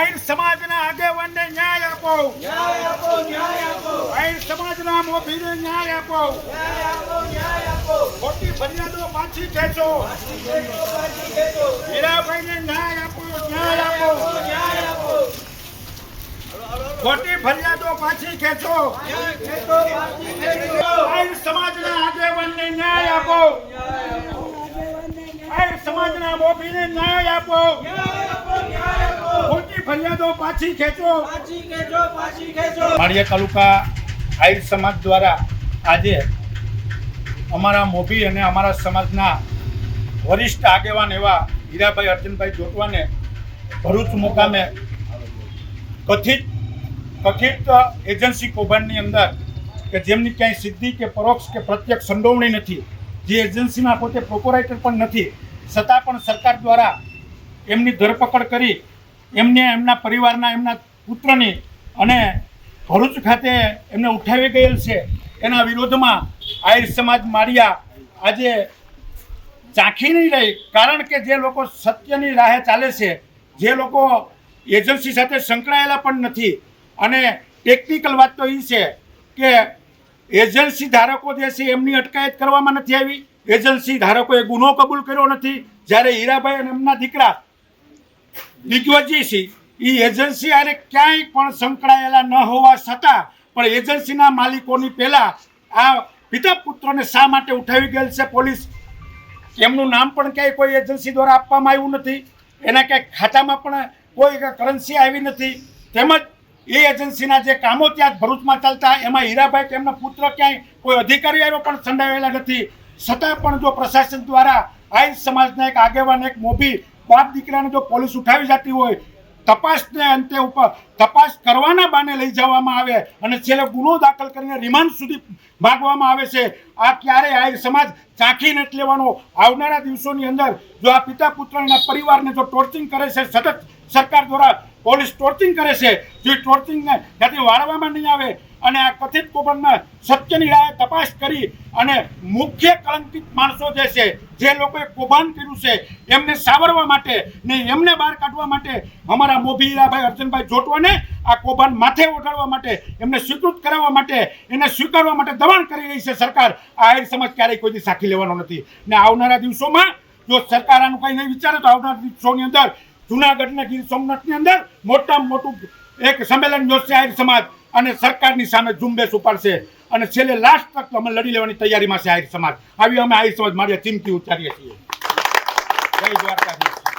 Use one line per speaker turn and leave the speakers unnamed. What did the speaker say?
આહિર સમાજના આગેવાનને ન્યાય આપો.
ન્યાય આપો ન્યાય આપો.
આહિર સમાજના મોભીને ન્યાય આપો.
ન્યાય આપો ન્યાય આપો.
ખોટી ફરિયાદો પાછી ખેંચો. હીરાભાઈને ન્યાય આપો ન્યાય આપો.
ન્યાય આપો.
ખોટી ફરિયાદો પાછી ખેંચો. આહિર સમાજના આગેવાનને ન્યાય આપો. આહિર સમાજના મોભીને ન્યાય આપો.
ન્યાય ન્યાય આપો
ખોટી ફરિયાદો પાછી ખેંચો.
પાછી ખેંચો પાછી ખેંચો.
માળિયા તાલુકા આહિર સમાજ દ્વારા આજે અમારા મોભી અને અમારા સમાજના વરિષ્ઠ આગેવાન એવા હીરાભાઈ અર્જુનભાઈ જોટવાને ભરૂચ મુકામે કથિત કથિત એજન્સી કૌભાંડની અંદર કે જેમની ક્યાંય સિદ્ધિ કે પરોક્ષ કે પ્રત્યક્ષ સંડોવણી નથી જે એજન્સીમાં પોતે પ્રોપોરાઇટર પણ નથી છતાં પણ સરકાર દ્વારા એમની ધરપકડ કરી એમને એમના પરિવારના, એમના પુત્રની અને ભરૂચ ખાતે એમને ઉઠાવી ગયેલ છે. એના વિરોધમાં આહિર સમાજ માળિયા આજે ચાખી નહીં રહી, કારણ કે જે લોકો સત્યની રાહે ચાલે છે, જે લોકો એજન્સી સાથે સંકળાયેલા પણ નથી. અને ટેકનિકલ વાત તો એ છે કે એજન્સી ધારકો જે છે એમની અટકાયત કરવામાં નથી આવી. એજન્સી ધારકોએ ગુનો કબૂલ કર્યો નથી. જ્યારે હીરાભાઈ અને એમના દીકરા દિગ્વજી એ એજન્સી આરે ક્યાંય પણ સંકળાયેલા ન હોવા છતાં પણ એજન્સીના માલિકોની પહેલા આ પિતા પુત્રને શા માટે ઉઠાવી ગયેલ છે પોલીસ? એમનું નામ પણ ક્યાંય કોઈ એજન્સી દ્વારા આપવામાં આવ્યું નથી. એના ક્યાંય ખાતામાં પણ કોઈ કરન્સી આવી નથી. તેમજ એ એજન્સીના જે કામો ત્યાં ભરૂચમાં ચાલતા, એમાં હીરાભાઈ તેમના પુત્ર ક્યાંય કોઈ અધિકારી આવ્યો પણ સંડાવેલા નથી. છતાં પણ જો પ્રશાસન દ્વારા આઈ સમાજના એક આગેવાન, એક મોભી બાપ દીકરાને જો પોલીસ ઉઠાવી જતી હોય, તપાસને અંતે ઉપર તપાસ કરવાના બાને લઈ જવામાં આવે અને છેલ્લે ગુનો દાખલ કરીને રિમાન્ડ સુધી માગવામાં આવે છે. આ ક્યારે આ સમાજ ચાખી નથી લેવાનો. આવનારા દિવસોની અંદર જો આ પિતા પુત્રના પરિવારને જો ટોર્ચિંગ કરે છે, સતત સરકાર દ્વારા પોલીસ ટોર્ચિંગ કરે છે, જો ટોર્ચિંગને ત્યાંથી વાળવામાં નહીં આવે અને આ કથિત કૌભાંડમાં સત્યની રાહે તપાસ કરી અને મુખ્ય કલંકિત માણસો જે છે જે લોકોએ કૌભાંડ કર્યું છે, એમને સાવરવા માટે ને એમને બહાર કાઢવા માટે અમારા મોભીલાભાઈ, અર્જુનભાઈ જોટવાને આ કૌભાંડ માથે ઓઢાડવા માટે, એમને સ્વીકૃત કરાવવા માટે, એને સ્વીકારવા માટે દબાણ કરી રહી છે સરકાર. આ આહિર સમાજ ક્યારેય કોઈથી સાખી લેવાનો નથી. ને આવનારા દિવસોમાં જો સરકાર આનું કંઈ નહીં વિચારે, તો આવનારા દિવસોની અંદર, જુનાગઢના ગીર સોમનાથની અંદર મોટામાં મોટું એક સંમેલન યોજશે આહિર સમાજ અને સરકારની સામે ઝુંબેશ ઉપાડશે. અને છેલ્લે લાસ્ટ તક અમે લડી લેવાની તૈયારીમાં છે આહિર સમાજ. આવી અમે આહિર સમાજ મારી ચીમકી ઉચ્ચારીએ છીએ. જય દ્વારકાધીશ.